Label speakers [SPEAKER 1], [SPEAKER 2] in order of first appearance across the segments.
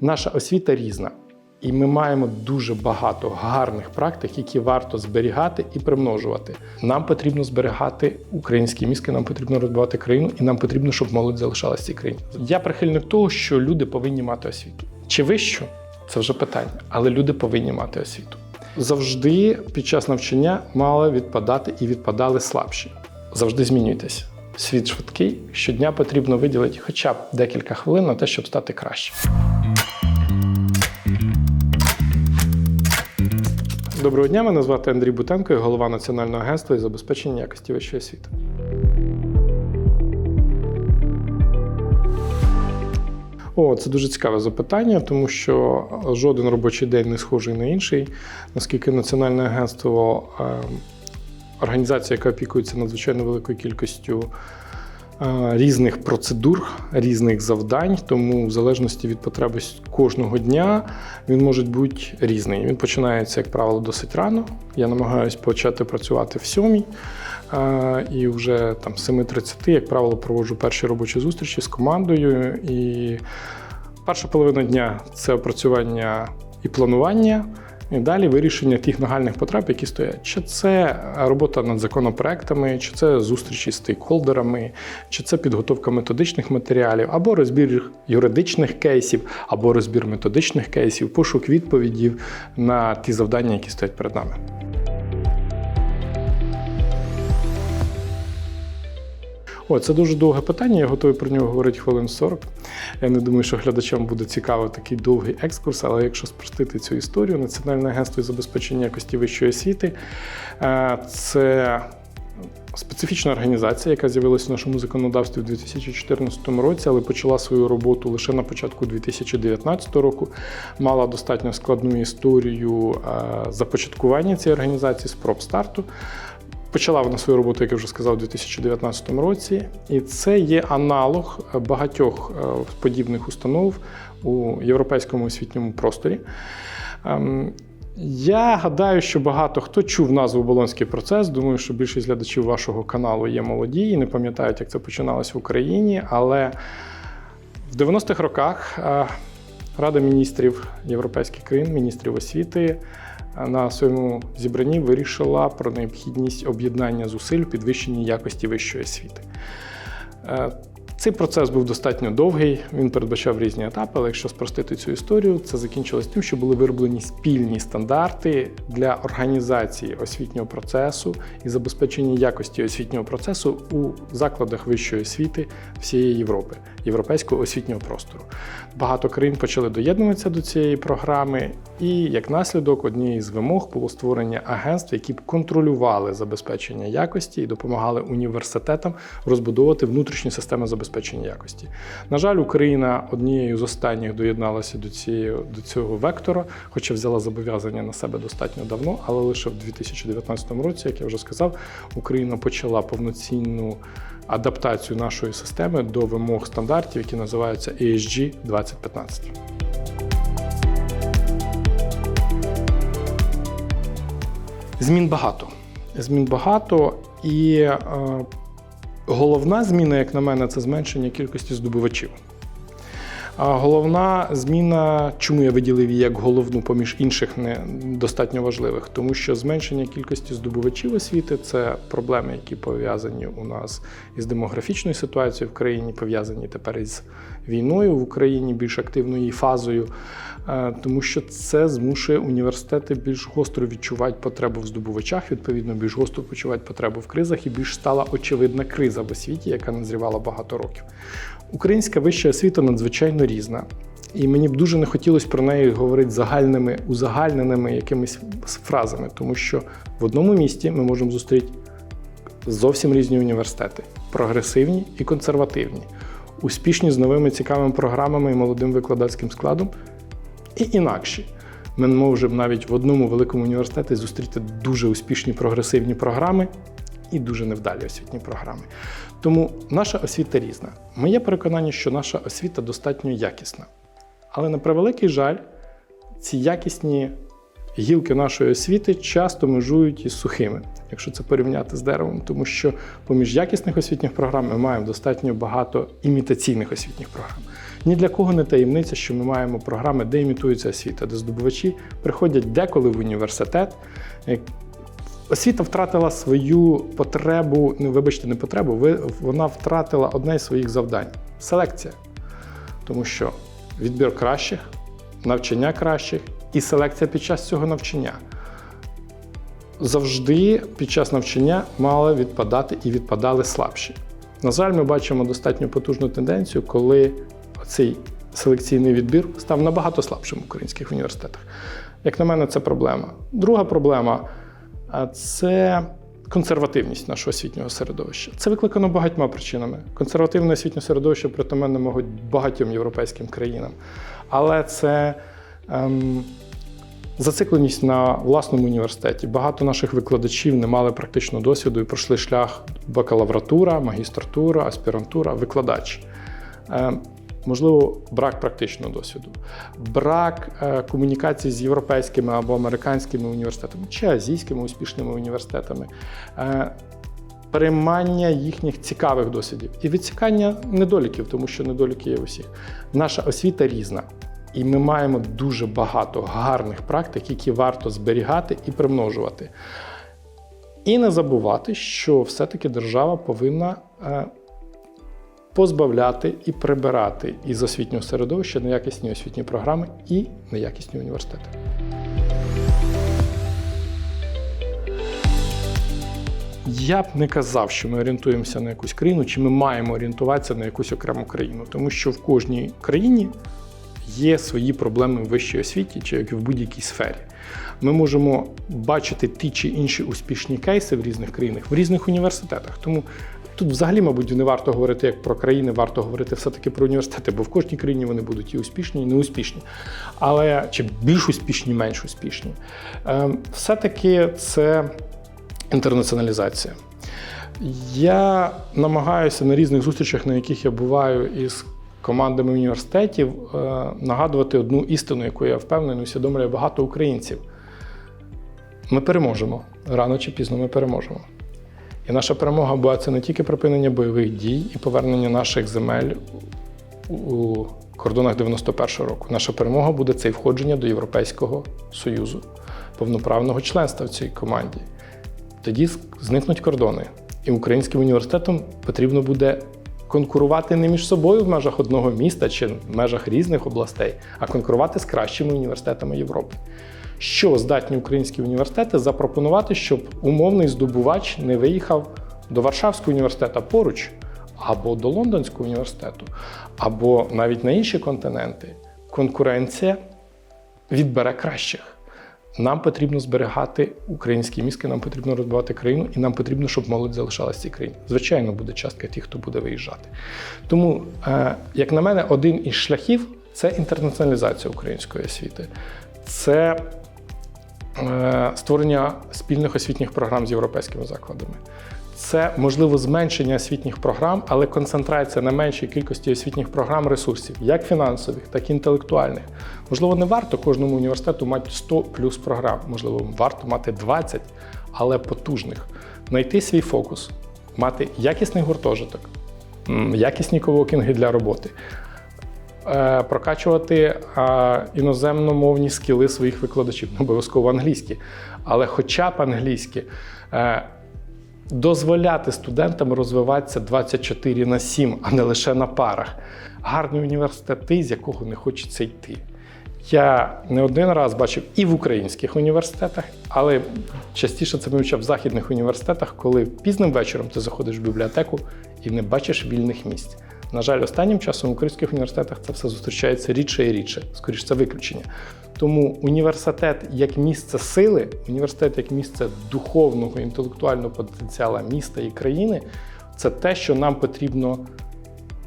[SPEAKER 1] Наша освіта різна. І ми маємо дуже багато гарних практик, які варто зберігати і примножувати. Нам потрібно зберігати українські мізки, нам потрібно розвивати країну, і нам потрібно, щоб молодь залишалася в цій країні. Я прихильник того, що люди повинні мати освіту. Чи вищу? Це вже питання, але люди повинні мати освіту. Завжди під час навчання мали відпадати і відпадали слабші. Завжди змінюйтесь. Світ швидкий. Щодня потрібно виділити хоча б декілька хвилин на те, щоб стати краще. Доброго дня, мене звати Андрій Бутенко, я голова Національного агентства із забезпечення якості вищої освіти. О, це дуже цікаве запитання, тому що жоден робочий день не схожий на інший. Наскільки Національне агентство е, організація, яка опікується надзвичайно великою кількістю різних процедур, різних завдань, тому в залежності від потреби кожного дня він може бути різний. Він починається, як правило, досить рано. Я намагаюся почати працювати в сьомій. І вже там з 7.30, як правило, проводжу перші робочі зустрічі з командою. І перша половина дня це опрацювання і планування. І далі вирішення тих нагальних потреб, які стоять. Чи це робота над законопроектами, чи це зустрічі з стейкхолдерами, чи це підготовка методичних матеріалів, або розбір юридичних кейсів, або розбір методичних кейсів, пошук відповідів на ті завдання, які стоять перед нами. О, це дуже довге питання. Я готовий про нього говорити хвилин 40. Я не думаю, що глядачам буде цікаво такий довгий екскурс, але якщо спростити цю історію, Національне агентство із забезпечення якості вищої освіти е, це специфічна організація, яка з'явилася в нашому законодавстві в 2014 році, але почала свою роботу лише на початку 2019 року. Мала достатньо складну історію е, започаткування цієї організації спроб старту. Почала вона свою роботу, як я вже сказав, у 2019 році, і це є аналог багатьох е, подібних установ у європейському освітньому просторі. Ем, Я гадаю, що багато хто чув назву Болонський процес. Думаю, що більшість глядачів вашого каналу є молоді і не пам'ятають, як це починалося в Україні. Але в 90-х роках е, Рада міністрів європейських країн, міністрів освіти на своєму зібранні вирішила про необхідність об'єднання зусиль у підвищенні якості вищої освіти. Е, Цей процес був достатньо довгий, він передбачав різні етапи, але якщо спростити цю історію, це закінчилось тим, що були вироблені спільні стандарти для організації освітнього процесу і забезпечення якості освітнього процесу у закладах вищої освіти всієї Європи, європейського освітнього простору. Багато країн почали доєднуватися до цієї програми, і як наслідок однією з вимог було створення агентств, які б контролювали забезпечення якості і допомагали університетам розбудовувати внутрішні системи забезпечення якості. На жаль, Україна однією з останніх доєдналася до цієї до цього вектора, хоча взяла зобов'язання на себе достатньо давно, але лише в 2019 році, як я вже сказав, Україна почала повноцінну адаптацію нашої системи до вимог стандартів, які називаються ESG 2015. Змін багато. Змін багато, і е, головна зміна, як на мене, це зменшення кількості здобувачів. Головна зміна, чому я виділив її як головну, поміж інших не достатньо важливих, тому що зменшення кількості здобувачів освіти це проблеми, які пов'язані у нас із демографічною ситуацією в країні, пов'язані тепер із війною в Україні, більш активною фазою, Е, тому що це змушує університети більш гостро відчувати потребу в здобувачах, відповідно, більш гостро почувати потребу в кризах, і більш стала очевидна криза в освіті, яка назрівала багато років. Українська вища освіта надзвичайно різна. І мені б дуже не хотілося про неї говорити загальними, узагальненими якимись фразами, тому що в одному місті ми можемо зустріти зовсім різні університети прогресивні і консервативні, успішні з новими цікавими програмами і молодим викладацьким складом, і інакші. Ми можемо навіть в одному великому університеті зустріти дуже успішні прогресивні програми і дуже невдалі освітні програми. Тому наша освіта різна. Моє переконання, що наша освіта достатньо якісна. Але на превеликий жаль, ці якісні гілки нашої освіти часто межують із сухими, якщо це порівняти з деревом, тому що поміж якісних освітніх програм ми маємо достатньо багато імітаційних освітніх програм. Ні для кого не таємниця, що ми маємо програми, де імітується освіта, де здобувачі приходять деколи в університет. Освіта втратила свою потребу, ну вибачте, не потребу, вона втратила одне із своїх завдань селекція. Тому що відбір кращих, навчання кращих і селекція під час цього навчання. Завжди під час навчання мали відпадати і відпадали слабші. На жаль, ми бачимо достатньо потужну тенденцію, коли цей селекційний відбір став набагато слабшим в українських університетах. Як на мене, це проблема. Друга проблема це консервативність нашого освітнього середовища. Це викликано багатьма причинами. Консервативне освітнє середовище притаманне можуть багатьом європейським країнам. Але це ем, зацикленість на власному університеті. Багато наших викладачів не мали практичного досвіду і пройшли шлях бакалавратура, магістратура, аспірантура, викладач. Можливо, брак практичного досвіду, брак е, комунікації з європейськими або американськими університетами чи азійськими успішними університетами, е, переймання їхніх цікавих досвідів і відсікання недоліків, тому що недоліки є у всіх. Наша освіта різна. І ми маємо дуже багато гарних практик, які варто зберігати і примножувати. І не забувати, що все-таки держава повинна е, позбавляти і прибирати із освітнього середовища неякісні освітні програми і неякісні університети. Я б не казав, що ми орієнтуємося на якусь країну, чи ми маємо орієнтуватися на якусь окрему країну, тому що в кожній країні є свої проблеми в вищій освіті чи як і в будь-якій сфері. Ми можемо бачити ті чи інші успішні кейси в різних країнах, в різних університетах. Тому тут взагалі, мабуть, не варто говорити як про країни, варто говорити все-таки про університети, бо в кожній країні вони будуть і успішні, і неуспішні. Але чи більш успішні, менш успішні. Ем, Все-таки це інтернаціоналізація. Я намагаюся на різних зустрічах, на яких я буваю із командами університетів, е, нагадувати одну істину, яку я впевнений, усвідомлює багато українців. Ми переможемо. Рано чи пізно ми переможемо. І наша перемога була це не тільки припинення бойових дій і повернення наших земель у кордонах 91-го року. Наша перемога буде це і входження до Європейського Союзу, повноправного членства в цій команді. Тоді зникнуть кордони. І українським університетам потрібно буде конкурувати не між собою в межах одного міста чи в межах різних областей, а конкурувати з кращими університетами Європи. Що здатні українські університети запропонувати, щоб умовний здобувач не виїхав до Варшавського університету поруч, або до Лондонського університету, або навіть на інші континенти? Конкуренція відбере кращих. Нам потрібно зберігати українські мізки, нам потрібно розвивати країну, і нам потрібно, щоб молодь залишалася в цій країні. Звичайно, буде частка тих, хто буде виїжджати. Тому, е, як на мене, один із шляхів це інтернаціоналізація української освіти, це е, створення спільних освітніх програм з європейськими закладами. Це можливо зменшення освітніх програм, але концентрація на меншій кількості освітніх програм ресурсів, як фінансових, так і інтелектуальних. Можливо, не варто кожному університету мати 100 плюс програм, можливо, варто мати 20, але потужних. Знайти свій фокус, мати якісний гуртожиток, якісні ковокінги для роботи, е, прокачувати е, іноземномовні скіли своїх викладачів, не обов'язково англійські, але хоча б англійські. Дозволяти студентам розвиватися 24 на 7, а не лише на парах. Гарний університет, з якого не хочеться йти. Я не один раз бачив і в українських університетах, але частіше це вивчав в західних університетах, коли пізним вечором ти заходиш в бібліотеку і не бачиш вільних місць. На жаль, останнім часом в українських університетах це все зустрічається рідше і рідше, скоріш це виключення. Тому університет як місце сили, університет як місце духовного інтелектуального потенціалу міста і країни це те, що нам потрібно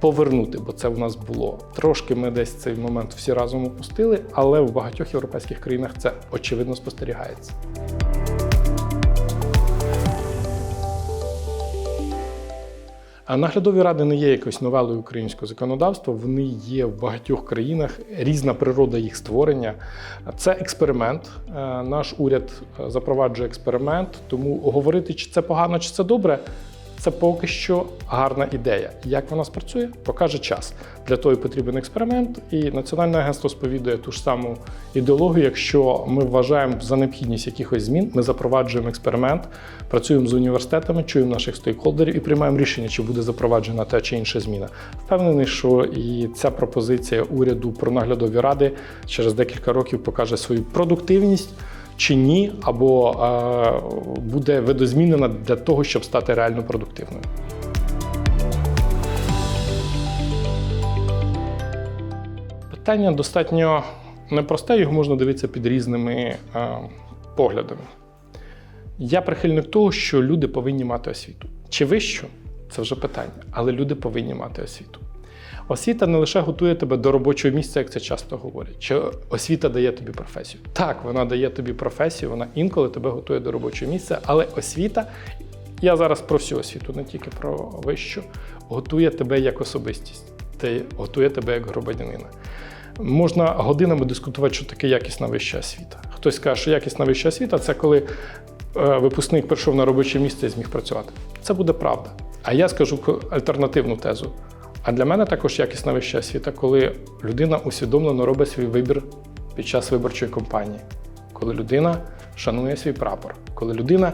[SPEAKER 1] повернути, бо це в нас було. Трошки ми десь цей момент всі разом опустили, але в багатьох європейських країнах це очевидно спостерігається. А наглядові ради не є якоюсь новелою українського законодавства. Вони є в багатьох країнах, різна природа їх створення. Це експеримент. Е, Наш уряд е, запроваджує експеримент, тому говорити, чи це погано, чи це добре. Це поки що гарна ідея. Як вона спрацює, покаже час. Для того і потрібен експеримент, і Національне агентство сповідує ту ж саму ідеологію. Якщо ми вважаємо за необхідність якихось змін, ми запроваджуємо експеримент, працюємо з університетами, чуємо наших стейкхолдерів і приймаємо рішення, чи буде запроваджена та чи інша зміна. Впевнений, що і ця пропозиція уряду про наглядові ради через декілька років покаже свою продуктивність чи ні, або е, буде видозмінена для того, щоб стати реально продуктивною. Питання достатньо непросте, його можна дивитися під різними е, поглядами. Я прихильник того, що люди повинні мати освіту. Чи вищу? Це вже питання, але люди повинні мати освіту. Освіта не лише готує тебе до робочого місця, як це часто говорять. Чи освіта дає тобі професію? Так, вона дає тобі професію, вона інколи тебе готує до робочого місця, але освіта, я зараз про всю освіту, не тільки про вищу, готує тебе як особистість, те- готує тебе як громадянина. Можна годинами дискутувати, що таке якісна вища освіта. Хтось каже, що якісна вища освіта це коли е, випускник прийшов на робоче місце і зміг працювати. Це буде правда. А я скажу альтернативну тезу. А для мене також якісна вища освіта, коли людина усвідомлено робить свій вибір під час виборчої кампанії, коли людина шанує свій прапор, коли людина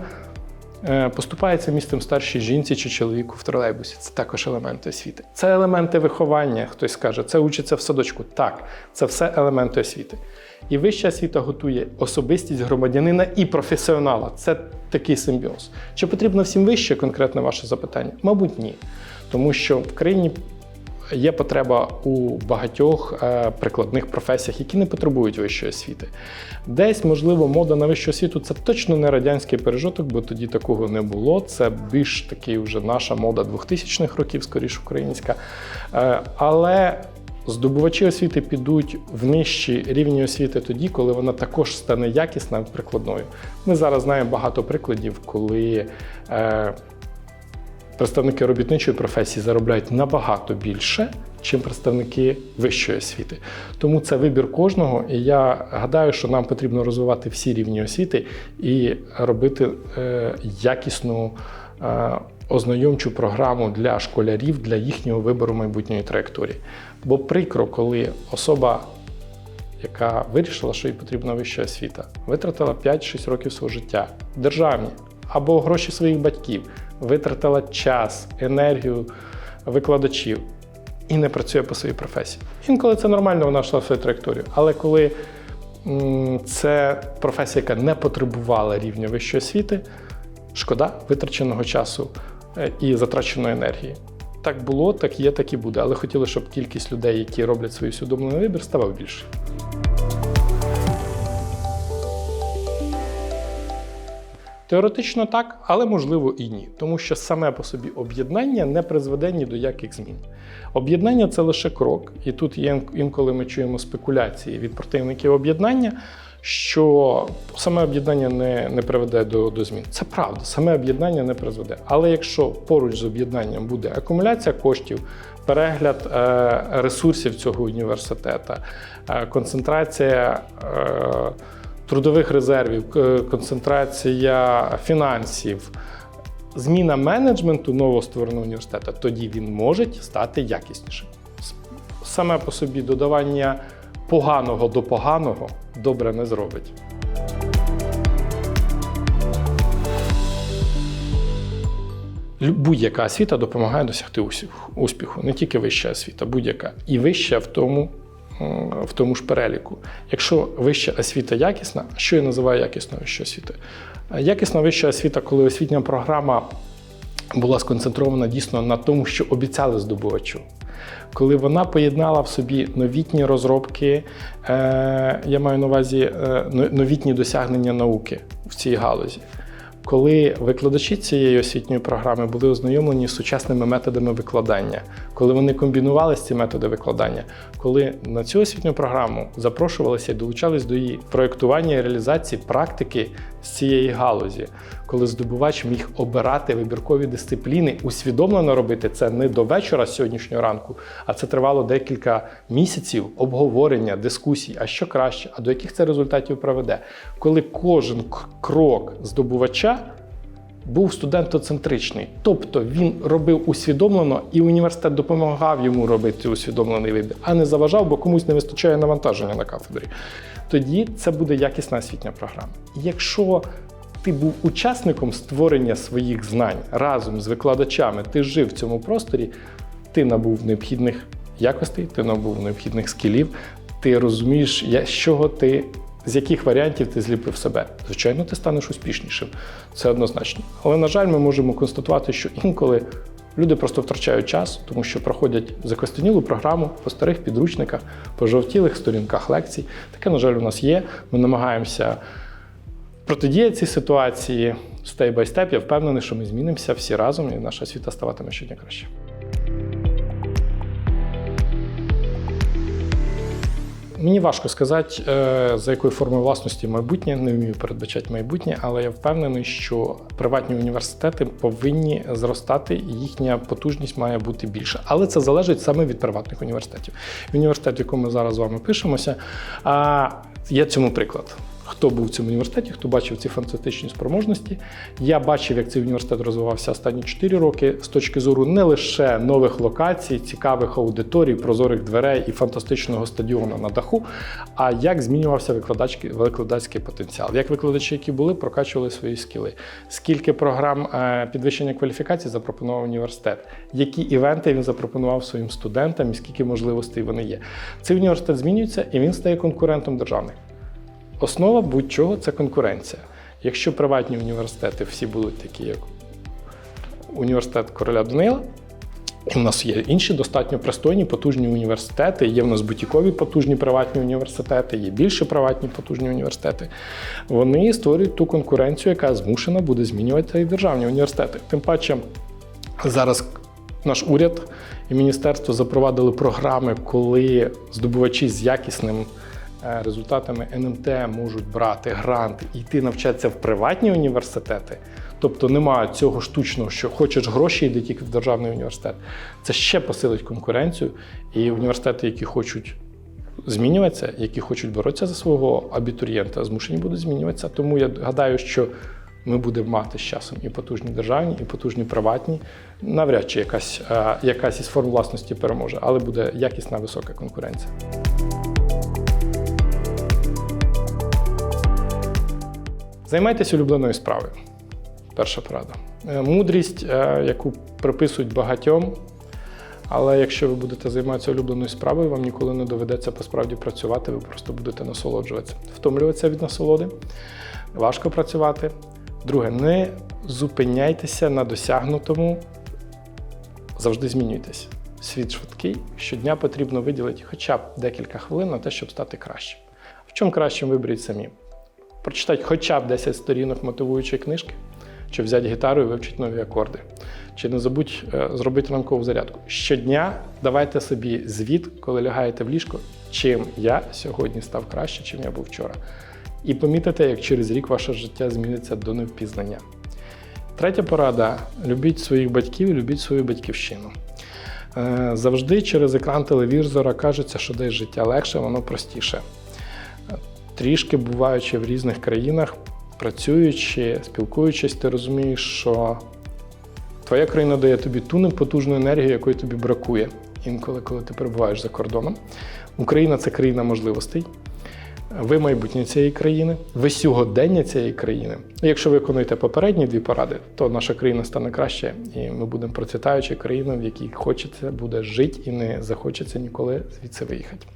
[SPEAKER 1] е, поступається місцем старшій жінці чи чоловіку в тролейбусі. Це також елементи освіти. Це елементи виховання. Хтось скаже, це учиться в садочку. Так, це все елементи освіти. І вища освіта готує особистість громадянина і професіонала. Це такий симбіоз. Чи потрібно всім вище конкретне ваше запитання? Мабуть, ні. Тому що в країні є потреба у багатьох е, прикладних професіях, які не потребують вищої освіти. Десь, можливо, мода на вищу освіту це точно не радянський пережиток, бо тоді такого не було. Це більш такий вже наша мода 2000-х років, скоріш українська. Е, але здобувачі освіти підуть в нижчі рівні освіти тоді, коли вона також стане якісною прикладною. Ми зараз знаємо багато прикладів, коли. Представники робітничої професії заробляють набагато більше, чим представники вищої освіти. Тому це вибір кожного, і я гадаю, що нам потрібно розвивати всі рівні освіти і робити е, якісну е, ознайомчу програму для школярів для їхнього вибору майбутньої траєкторії. Бо прикро, коли особа яка вирішила, що їй потрібна вища освіта, витратила 5-6 років свого життя державні або гроші своїх батьків, витратила час, енергію викладачів і не працює по своїй професії. Інколи це нормально, вона йшла в свою траєкторію. Але коли це професія, яка не потребувала рівня вищої освіти, шкода витраченого часу е, і затраченої енергії. Так було, так є, так і буде. Але хотіли, щоб кількість людей, які роблять свій усвідомлений вибір, ставав більше. Теоретично так, але можливо і ні, тому що саме по собі об'єднання не призведе ні до яких змін. Об'єднання це лише крок, і тут є інколи ми чуємо спекуляції від противників об'єднання, що саме об'єднання не, не приведе до, до змін. Це правда, саме об'єднання не призведе. Але якщо поруч з об'єднанням буде акумуляція коштів, перегляд е, ресурсів цього університету, е, концентрація. Е, трудових резервів, концентрація фінансів, зміна менеджменту новоствореного університету, тоді він може стати якіснішим. Саме по собі додавання поганого до поганого добре не зробить. Будь-яка освіта допомагає досягти успіху, не тільки вища освіта, будь-яка. І вища в тому, в тому ж переліку. Якщо вища освіта якісна, що я називаю якісною вищою освітою? Якісна вища освіта, коли освітня програма була сконцентрована дійсно на тому, що обіцяли здобувачу. Коли вона поєднала в собі новітні розробки, е, я маю на увазі е, новітні досягнення науки в цій галузі. Коли викладачі цієї освітньої програми були ознайомлені з сучасними методами викладання, коли вони комбінували ці методи викладання, коли на цю освітню програму запрошувалися і долучались до її проєктування і реалізації практики з цієї галузі, коли здобувач міг обирати вибіркові дисципліни, усвідомлено робити це не до вечора сьогоднішнього ранку, а це тривало декілька місяців обговорення, дискусій, а що краще, а до яких це результатів приведе. Коли кожен крок здобувача був студентоцентричний. Тобто він робив усвідомлено, і університет допомагав йому робити усвідомлений вибір, а не заважав, бо комусь не вистачає навантаження на кафедрі. Тоді це буде якісна освітня програма. Якщо ти був учасником створення своїх знань разом з викладачами, ти жив в цьому просторі, ти набув необхідних якостей, ти набув необхідних скілів, ти розумієш, з чого ти, з яких варіантів ти зліпив себе. Звичайно, ти станеш успішнішим. Це однозначно. Але, на жаль, ми можемо констатувати, що інколи люди просто втрачають час, тому що проходять закостенілу програму по старих підручниках, по жовтілих сторінках лекцій. Таке, на жаль, у нас є. Ми намагаємося протидіяти цій ситуації степ бай степ. Я впевнений, що ми змінимося всі разом, і наша освіта ставатиме щодня краще. Мені важко сказати, е, за якою формою власності майбутнє, не вмію передбачати майбутнє, але я впевнений, що приватні університети повинні зростати, і їхня потужність має бути більша. Але це залежить саме від приватних університетів. Університет, в якому ми зараз з вами пишемося, є цьому приклад. Хто був в цьому університеті, хто бачив ці фантастичні спроможності. Я бачив, як цей університет розвивався останні 4 роки з точки зору не лише нових локацій, цікавих аудиторій, прозорих дверей і фантастичного стадіону на даху, а як змінювався викладацький, викладацький потенціал. Як викладачі, які були, прокачували свої скіли. Скільки програм е, підвищення кваліфікації запропонував університет, які івенти він запропонував своїм студентам і скільки можливостей вони є. Цей університет змінюється і він стає конкурентом державних. Основа будь-чого це конкуренція. Якщо приватні університети всі будуть такі, як університет короля Данила, в нас є інші достатньо пристойні, потужні університети. Є в нас бутікові потужні приватні університети, є більше приватні потужні університети. Вони створюють ту конкуренцію, яка змушена буде змінювати і державні університети. Тим паче зараз наш уряд і міністерство запровадили програми, коли здобувачі з якісним результатами НМТ можуть брати грант і йти навчатися в приватні університети. Тобто немає цього штучного, що хочеш гроші, йди тільки в державний університет. Це ще посилить конкуренцію, і університети, які хочуть змінюватися, які хочуть боротися за свого абітурієнта, змушені будуть змінюватися. Тому я гадаю, що ми будемо мати з часом і потужні державні, і потужні приватні. Навряд чи якась, е, якась із форм власності переможе, але буде якісна висока конкуренція. Займайтеся улюбленою справою. Перша порада. Е, Мудрість, е, яку приписують багатьом. Але якщо ви будете займатися улюбленою справою, вам ніколи не доведеться посправді працювати, ви просто будете насолоджуватися. Втомлюватися від насолоди, важко працювати. Друге, не зупиняйтеся на досягнутому, завжди змінюйтесь. Світ швидкий, щодня потрібно виділити хоча б декілька хвилин на те, щоб стати кращим. В чому кращим виберіть самі? Прочитати хоча б 10 сторінок мотивуючої книжки, чи взяти гітару і вивчити нові акорди. Чи не забудь е, зробити ранкову зарядку. Щодня давайте собі звіт, коли лягаєте в ліжко, чим я сьогодні став краще, чим я був вчора. І помітите, як через рік ваше життя зміниться до невпізнання. Третя порада: любіть своїх батьків, і любіть свою батьківщину. Е, Завжди через екран телевізора кажеться, що десь життя легше, воно простіше. Трішки буваючи в різних країнах, працюючи, спілкуючись, ти розумієш, що твоя країна дає тобі ту непотужну енергію, якої тобі бракує інколи, коли ти перебуваєш за кордоном. Україна це країна можливостей. Ви майбутнє цієї країни, ви сьогодення цієї країни. І якщо ви виконуєте попередні дві поради, то наша країна стане краще, і ми будемо процвітаючою країною, в якій хочеться буде жити і не захочеться ніколи звідси виїхати.